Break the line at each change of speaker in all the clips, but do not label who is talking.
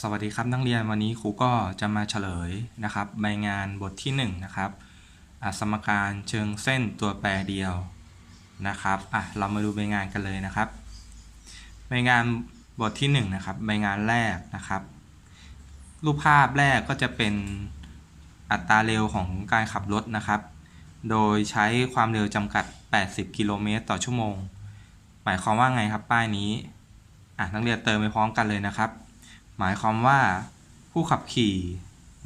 สวัสดีครับนักเรียนวันนี้ครูก็จะมาเฉลยนะครับใบงานบทที่1นงนะครับสมการเชิงเส้นตัวแปรเดียวนะครับอะเรามาดูใบงานกันเลยนะครับใบงานบทที่1นงนะครับใบงานแรกนะครับ รูปภาพแรกก็จะเป็นอัตราเร็วของการขับรถนะครับ โดยใช้ความเร็วจำกัด 80 กิโลเมตรต่อชั่วโมง หมายความว่าไงครับป้ายนี้อะนักเรียนเติมไปพร้อมกันเลยนะครับ หมายความว่าผู้ขับขี่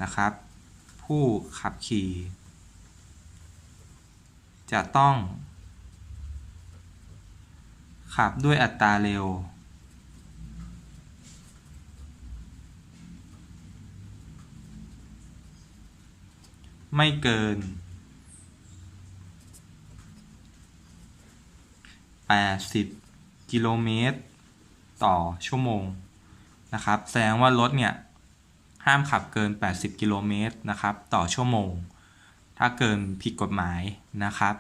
นะครับ ผู้ขับขี่ จะต้อง ขับด้วยอัตราเร็ว ไม่เกิน 80 กิโลเมตร ต่อชั่วโมง นะครับ แสดงว่ารถเนี่ยห้ามขับเกิน 80 กิโลเมตรนะครับ ต่อชั่วโมง ถ้าเกินผิดกฎหมายนะครับ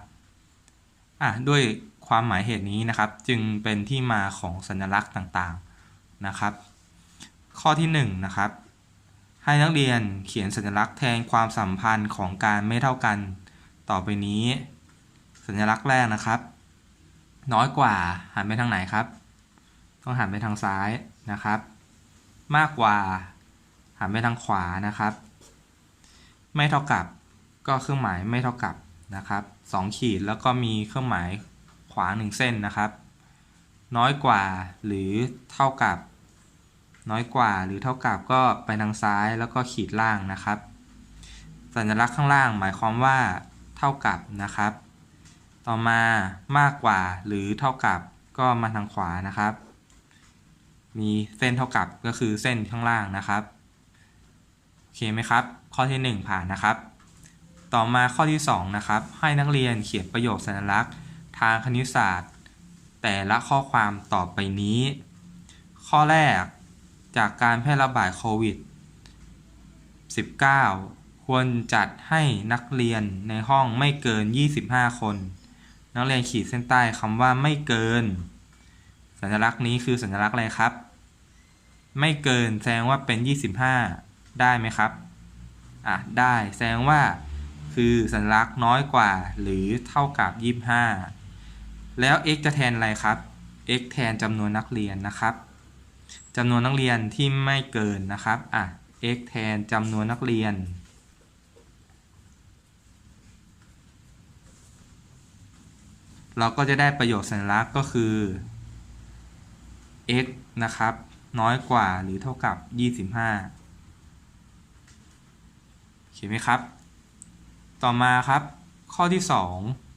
อะด้วยความหมายเหตุนี้นะครับ จึงเป็นที่มาของสัญลักษณ์ต่างๆนะครับ ข้อที่1นงนะครับ ให้นักเรียนเขียนสัญลักษณ์แทนความสัมพันธ์ของการไม่เท่ากัน ต่อไปนี้ สัญลักษณ์แรกนะครับ น้อยกว่าหันไปทางไหนครับ ต้องหันไปทางซ้ายนะครับ มากกว่า หันไปทางขวานะครับ ไม่เท่ากับก็เครื่องหมายไม่เท่ากับนะครับสองขีดแล้วก็มีเครื่องหมายขวาหนึ่งเส้นนะครับ น้อยกว่าหรือเท่ากับ น้อยกว่าหรือเท่ากับก็ไปทางซ้ายแล้วก็ขีดล่างนะครับ สัญลักษณ์ข้างล่างหมายความว่า เท่ากับนะครับ ต่อมามากกว่าหรือเท่ากับก็มาทางขวานะครับ มีเส้นเท่ากับก็คือเส้นข้างล่างนะครับ โอเคไหมครับ ข้อที่ 1 ผ่านนะครับ ต่อมาข้อที่ 2 นะครับ ให้นักเรียนเขียนประโยคสัญลักษณ์ ทางคณิตศาสตร์ แต่ละข้อความต่อไปนี้ ข้อแรกจากการแพร่ระบาดโควิด 19 ควรจัดให้นักเรียนในห้องไม่เกิน 25 คน นักเรียนขีดเส้นใต้คำว่าไม่เกิน สัญลักษณ์นี้คือสัญลักษณ์อะไรครับ ไม่เกินแสดงว่าเป็น 25 ได้ไหมครับ อะ ได้แสดงว่า คือสัญลักษณ์น้อยกว่าหรือเท่ากับ 25 แล้ว x จะแทนอะไรครับ x แทนจำนวนนักเรียนนะครับจำนวนนักเรียนที่ไม่เกินนะครับ อะ x แทนจำนวนนักเรียน เราก็จะได้ประโยชน์สัญลักษณ์ก็คือ x นะครับ น้อยกว่าหรือเท่ากับ 25 เขียนไหมครับ ต่อมาครับ ข้อที่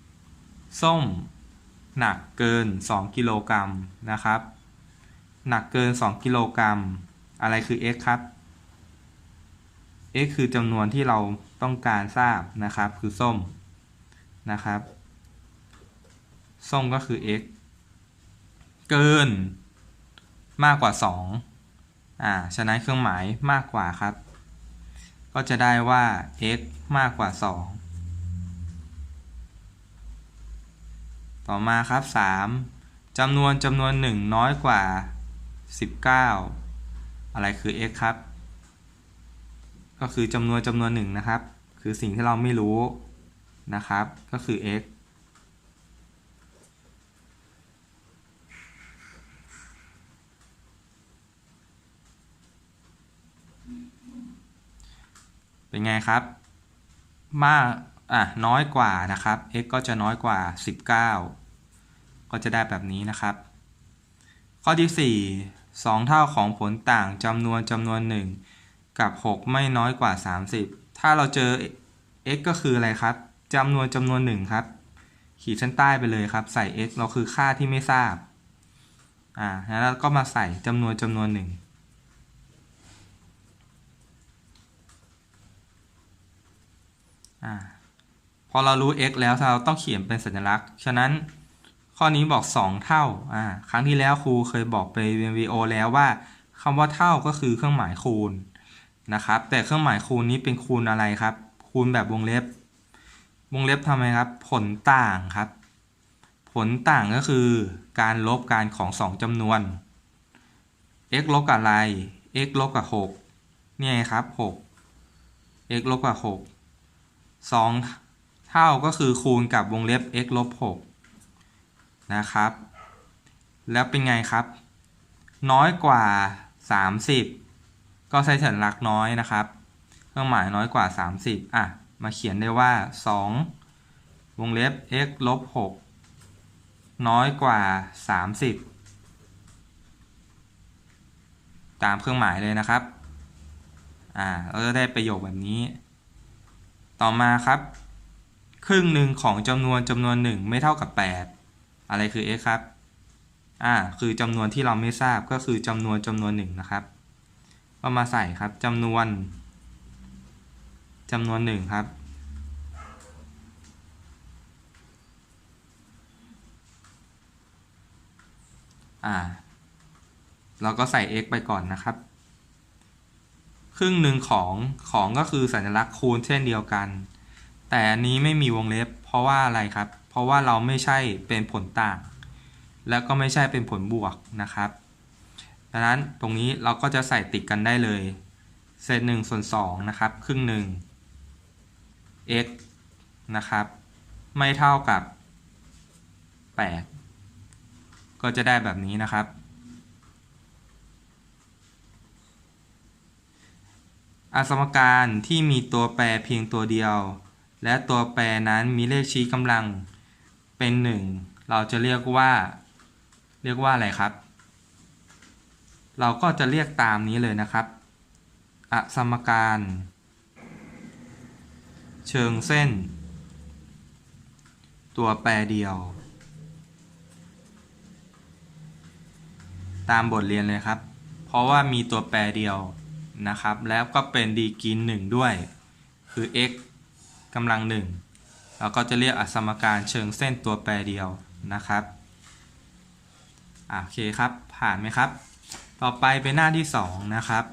2 ส้ม หนักเกิน 2 กิโลกรัมนะครับ หนักเกิน 2 กิโลกรัม อะไรคือ x ครับ x คือจำนวนที่เราต้องการทราบนะครับ คือส้มนะครับ ส้มก็คือ x เกิน มากกว่า 2 อ่า ฉะนั้นเครื่องหมายมากกว่าครับ ก็จะได้ว่า x มากกว่า 2 ต่อมาครับ 3จำนวนจำนวน 1 น้อยกว่า 19 อะไรคือ x ครับ ก็คือจำนวนจำนวน 1 นะครับ คือสิ่งที่เราไม่รู้นะครับ ก็คือ x เป็นไงครับ มากอะน้อยกว่านะครับ x ก็จะน้อยกว่า 19 ก็จะได้แบบนี้นะครับ ข้อที่ 4 2 เท่าของผลต่างจำนวนจำนวน 1 กับ 6 ไม่น้อยกว่า 30 ถ้าเราเจอ x ก็คืออะไรครับจำนวนจำนวน 1 ครับ ขีดเส้นใต้ไปเลยครับ ใส่ x เราคือค่าที่ไม่ทราบอ่าแล้วก็มาใส่จำนวนจำนวน 1 อ่าพอเรารู้ x แล้วเราต้องเขียนเป็นสัญลักษณ์ ฉะนั้นข้อนี้บอก 2 เท่าอ่าครั้งที่แล้วครูเคยบอกไปเรียน VO แล้วว่าคำว่าเท่าก็คือเครื่องหมายคูณนะครับ แต่เครื่องหมายคูณนี้เป็นคูณอะไรครับ คูณแบบวงเล็บ วงเล็บทำไมครับ ผลต่างครับ ผลต่างก็คือการลบการของ 2จำนวน x ลบกับอะไร x ลบกับหกเนี่ยไงครับหก x ลบกับห กสองเท่าก็คือคูณกับวงเล็บ x ลบหกนะครับ แล้วเป็นไงครับ น้อยกว่า 30 ก็ใช้สัญลักษณ์น้อยนะครับ เครื่องหมายน้อยกว่า 30 อะ มาเขียนได้ว่า 2 วงเล็บ x ลบ6น้อยกว่า 30 ตามเครื่องหมายเลยนะครับ อ่า เราจะได้ประโยคแบบนี้ ต่อมาครับ ครึ่งหนึ่งของจำนวนจำนวนหนึ่งไม่เท่ากับ 8 อะไรคือ x ครับ อ่า คือจำนวนที่เราไม่ทราบก็คือจำนวนจำนวนหนึ่งนะครับก็มาใส่ครับจำนวนจำนวนหนึ่งครับ อ่า เราก็ใส่ x ไปก่อนนะครับ ครึ่งหนึ่งของของก็คือสัญลักษณ์คูณเช่นเดียวกัน แต่อันนี้ไม่มีวงเล็บ เพราะว่าอะไรครับ เพราะว่าเราไม่ใช่เป็นผลต่าง แล้วก็ไม่ใช่เป็นผลบวกนะครับดังนั้นตรงนี้เราก็จะใส่ติดกันได้เลย เศษหนึ่งส่วนสองนะครับ ครึ่งหนึ่ง x นะครับ ไม่เท่ากับ 8 ก็จะได้แบบนี้นะครับ อสมการที่มีตัวแปรเพียงตัวเดียว และตัวแปรนั้นมีเลขชี้กำลังเป็น 1 เราจะเรียกว่า เรียกว่าอะไรครับ เราก็จะเรียกตามนี้เลยนะครับ อสมการ เชิงเส้น ตัวแปรเดียว ตามบทเรียนเลยครับ เพราะว่ามีตัวแปรเดียว นะครับ แล้วก็เป็นดีกรีนหนึ่งด้วย คือ x กำลังหนึ่งเราก็จะเรียกอสมการเชิงเส้นตัวแปรเดียวนะครับโอเคครับ ผ่านไหมครับ ต่อไปเป็นหน้าที่ 2 นะครับ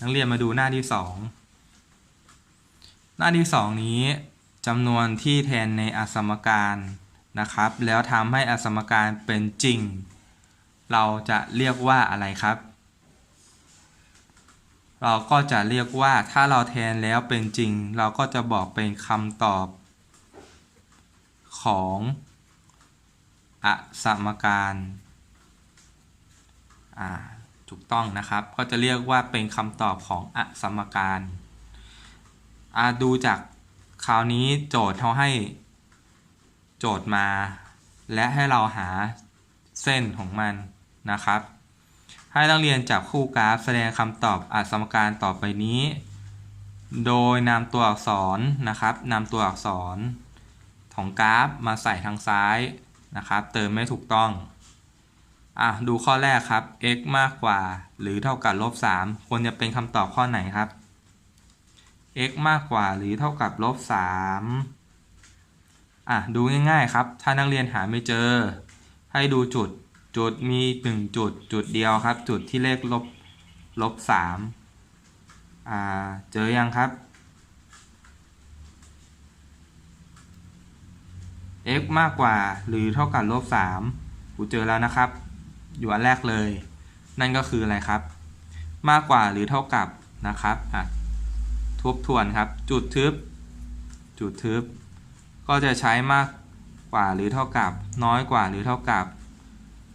นักเรียนมาดูหน้าที่ 2 หน้าที่ 2 นี้จำนวนที่แทนในอสมการนะครับ แล้วทำให้อสมการเป็นจริง เราจะเรียกว่าอะไรครับ เราก็จะเรียกว่าถ้าเราแทนแล้วเป็นจริง เราก็จะบอกเป็นคำตอบของอสมการถูกต้องนะครับ ก็จะเรียกว่าเป็นคำตอบของอสมการาดูจากคราวนี้โจทย์เขาให้โจทย์มา และให้เราหาเส้นของมันนะครับ ให้นักเรียนจับคู่กราฟแสดงคำตอบอัดสมการต่อไปนี้ โดยนำตัวอักษรนะครับนำตัวอักษรของกราฟมาใส่ทางซ้ายนะครับ เติมไม่ถูกต้องอะดูข้อแรกครับ x มากกว่า หรือเท่ากับลบ3ควรจะเป็นคำตอบข้อไหนครับ x มากกว่าหรือเท่ากับลบ3อะดูง่ายๆครับ ถ้านักเรียนหาไม่เจอ ให้ดูจุด จุดมี1จุดจุดเดียวครับ จุดที่เลขลบลบ3อ่าเจอยังครับ x มากกว่าหรือเท่ากับลบ3กูเจอแล้วนะครับ อยู่อันแรกเลย นั่นก็คืออะไรครับ มากกว่าหรือเท่ากับนะครับอะทบทวนครับ จุดทึบ จุดทึบ ก็จะใช้มากกว่าหรือเท่ากับ น้อยกว่าหรือเท่ากับ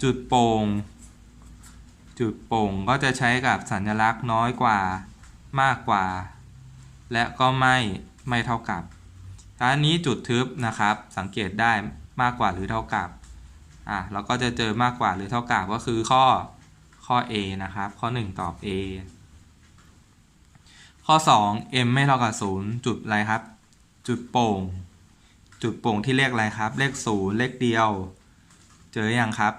จุดโป่ง จุดโป่งก็จะใช้กับสัญลักษณ์น้อยกว่า มากกว่า และก็ไม่ไม่เท่ากับถ้าอันนี้จุดทึบนะครับ สังเกตได้มากกว่าหรือเท่ากับ อะเราก็จะเจอมากกว่าหรือเท่ากับก็คือข้อข้อ A นะครับ ข้อ 1 ตอบ A ข้อ 2 m ไม่เท่ากับ 0 จุดอะไรครับ จุดโป่ง จุดโป่งที่เลขอะไรครับ เลข 0 เลขเดียว เจออยังครับ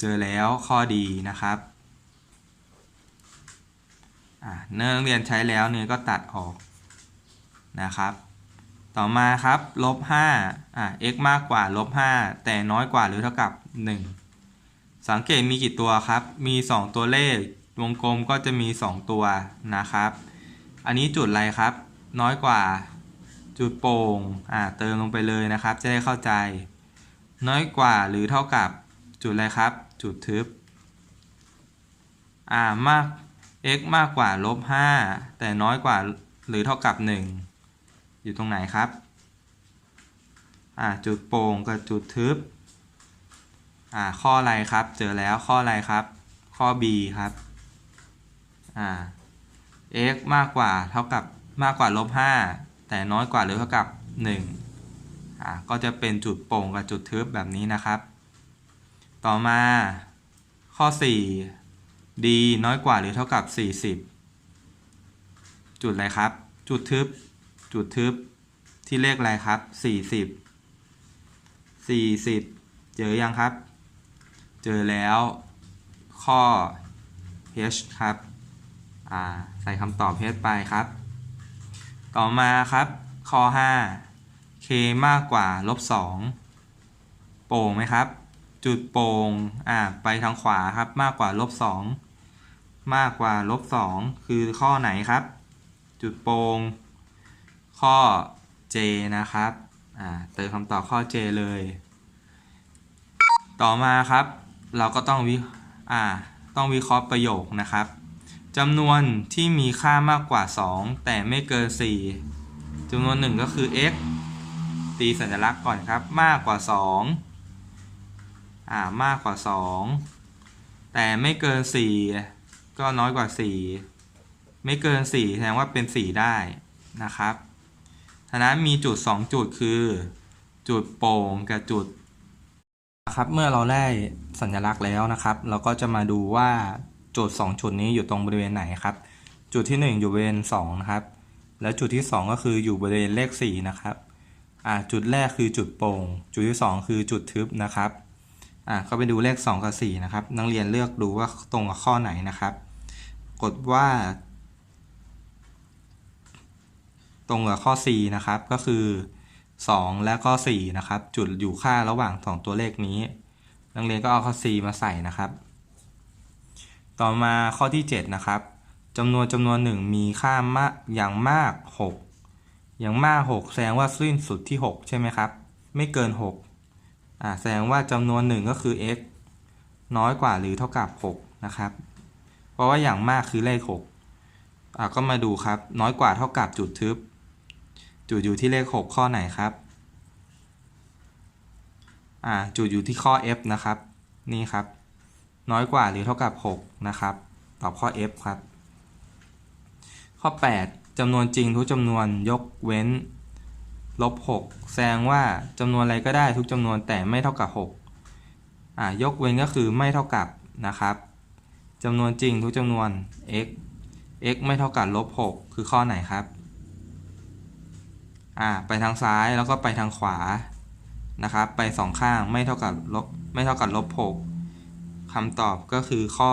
เจอแล้วข้อดีนะครับเนื่องเรียนใช้แล้วเนี่ยก็ตัดออกนะครับ ต่อมาครับลบ5อ่า x มากกว่าลบ5แต่น้อยกว่าหรือเท่ากับ 1 สังเกตมีกี่ตัวครับ มี 2 ตัวเลขวงกลมก็จะมี 2 ตัวนะครับ อันนี้จุดอะไรครับ น้อยกว่าจุดโป่งอ่าเติมลงไปเลยนะครับ จะได้เข้าใจ น้อยกว่าหรือเท่ากับจุดอะไรครับ จุดทึบอ่ามาก x มากกว่าลบ5แต่น้อยกว่าหรือเท่ากับ 1 อยู่ตรงไหนครับอ่าจุดโป่งกับจุดทึบอ่าข้ออะไรครับ เจอแล้วข้ออะไรครับ ข้อ b ครับอ่า x มากกว่าเท่ากับมากกว่าลบ5แต่น้อยกว่าหรือเท่ากับ 1อ่าก็จะเป็นจุดโป่งกับจุดทึบแบบนี้นะครับ ต่อมาข้อ 4 d น้อยกว่าหรือเท่ากับ 40 จุดอะไรครับ จุดทึบ จุดทึบที่เลขอะไรครับ 40 40 เจอยังครับ เจอแล้วข้อ h ครับ ใส่คำตอบ h ไปครับ ต่อมาครับ ข้อ 5 k มากกว่าลบ 2 โป่งไหมครับ จุดโป่งอ่าไปทางขวาครับมากกว่าลบ2มากกว่าลบ2คือข้อไหนครับ จุดโป่งข้อ J นะครับอ่าเติมคำตอบข้อ J เลย ต่อมาครับ เราก็ต้องวิอ่าต้องวิเคราะห์ประโยคนะครับจำนวนที่มีค่ามากกว่า 2 แต่ไม่เกิน 4จำนวนหนึ่งก็คือ x ตีสัญลักษณ์ก่อนครับ มากกว่า 2 อ่ามากกว่า 2 แต่ไม่เกิน 4 ก็น้อยกว่า 4 ไม่เกิน 4 แสดงว่าเป็น 4 ได้นะครับฉะนั้นมีจุด 2 จุดคือ จุดโป่งกับจุดครับเมื่อเราได้สัญลักษณ์แล้วนะครับ เราก็จะมาดูว่าจุด 2 จุดนี้อยู่ตรงบริเวณไหนครับ จุดที่ 1 อยู่บริเวณ2นะครับ แล้วจุดที่ 2 ก็คืออยู่บริเวณเลข4นะครับจุดแรกคือจุดโป่ง จุดที่ 2 คือจุดทึบนะครับ อ่าก็ไปดูเลข 2 กับ 4 นะครับ นักเรียนเลือกดูว่าตรงกับข้อไหนนะครับ กดว่า ตรงกับข้อ C นะครับ ก็คือ 2 และก็4นะครับ จุดอยู่ค่าระหว่าง 2 ตัวเลขนี้ นักเรียนก็เอาข้อ C มาใส่นะครับ ต่อมาข้อที่ 7 นะครับจำนวนจำนวนหนึ่งมีค่ามากอย่างมาก 6 อย่างมาก 6 แสดงว่าสิ้นสุดที่ 6 ใช่ไหมครับ ไม่เกิน 6 อ่าแสดงว่าจำนวนหนึ่งก็คือ x น้อยกว่าหรือเท่ากับ 6 นะครับ เพราะว่าอย่างมากคือเลข6อ่าก็มาดูครับ น้อยกว่าเท่ากับจุดทึบ จุดอยู่ที่เลข 6 ข้อไหนครับอ่าจุดอยู่ที่ข้อ f นะครับ นี่ครับ น้อยกว่าหรือเท่ากับ 6 นะครับ ตอบข้อ f ครับ ข้อ 8จำนวนจริงทุกจำนวนยกเว้น ลบ6แสดงว่าจำนวนอะไรก็ได้ทุกจำนวนแต่ไม่เท่ากับ 6อ่ายกเว้นก็คือไม่เท่ากับนะครับจำนวนจริงทุกจำนวน x x ไม่เท่ากับลบ6คือข้อไหนครับอ่าไปทางซ้ายแล้วก็ไปทางขวานะครับ ไปสองข้างไม่เท่ากับลบไม่เท่ากับลบ6คำตอบก็คือข้อ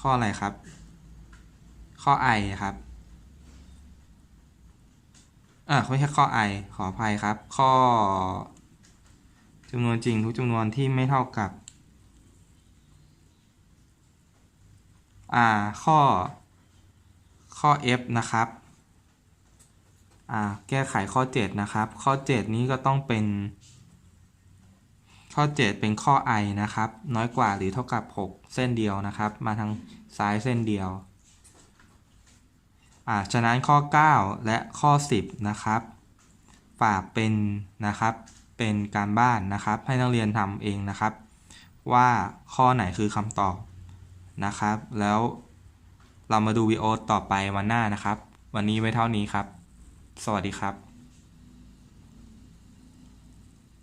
ข้ออะไรครับ ข้อ i ครับอ่าไม่ใช่ข้อ i ขออภัยครับ ข้อจำนวนจริงทุกจำนวนที่ไม่เท่ากับอ่าข้อ ข้อ f นะครับอ่าแก้ไขข้อ 7 นะครับ ข้อ 7 นี้ก็ต้องเป็น ข้อ 7 เป็นข้อ i นะครับ น้อยกว่าหรือเท่ากับ 6 เส้นเดียวนะครับ มาทางซ้ายเส้นเดียว อ่าฉะนั้นข้อ 9 และข้อ 10 นะครับ ฝากเป็นนะครับเป็นการบ้านนะครับ ให้นักเรียนทำเองนะครับ ว่าข้อไหนคือคำตอบนะครับ แล้วเรามาดูวิดีโอต่อไปวันหน้านะครับ วันนี้ไว้เท่านี้ครับ สวัสดีครับ